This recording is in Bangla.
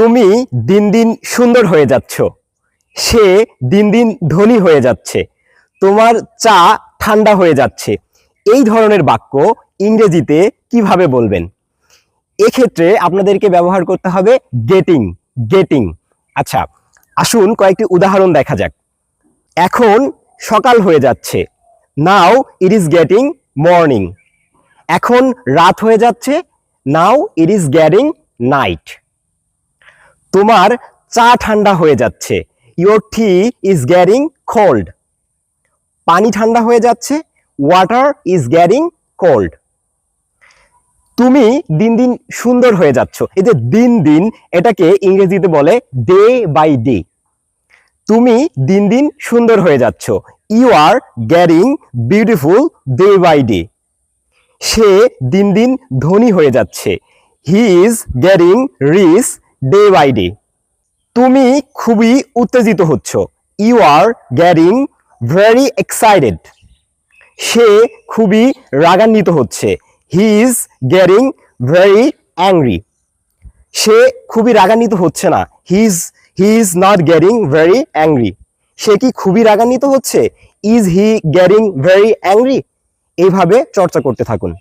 তুমি দিন দিন সুন্দর হয়ে যাচ্ছ। সে দিন দিন ধনী হয়ে যাচ্ছে। তোমার চা ঠান্ডা হয়ে যাচ্ছে। এই ধরনের বাক্য ইংরেজিতে কীভাবে বলবেন? এক্ষেত্রে আপনাদেরকে ব্যবহার করতে হবে গেটিং গেটিং আচ্ছা আসুন কয়েকটি উদাহরণ দেখা যাক। এখন সকাল হয়ে যাচ্ছে। Now it is getting morning এখন রাত হয়ে যাচ্ছে। Now it is getting night তোমার চা ঠান্ডা হয়ে যাচ্ছে। Your tea is getting cold পানি ঠান্ডা হয়ে যাচ্ছে ওয়াটার ইজ গ্যারিং কোল্ড তুমি দিন দিন সুন্দর হয়ে যাচ্ছ। এই যে দিন দিন, এটাকে ইংরেজিতে বলে ডে বাই ডে তুমি দিন দিন সুন্দর হয়ে যাচ্ছ। You are getting beautiful day by day সে দিন দিন ধনী হয়ে যাচ্ছে। He is getting rich day by day তুমি খুবই উত্তেজিত হচ্ছ। You are getting very excited সে খুবই রাগান্বিত হচ্ছে। He is getting very angry সে খুবই রাগান্বিত হচ্ছে না। He is he is not getting very angry সে কি খুবই রাগান্বিত হচ্ছে? Is he getting very angry এইভাবে চর্চা করতে থাকুন।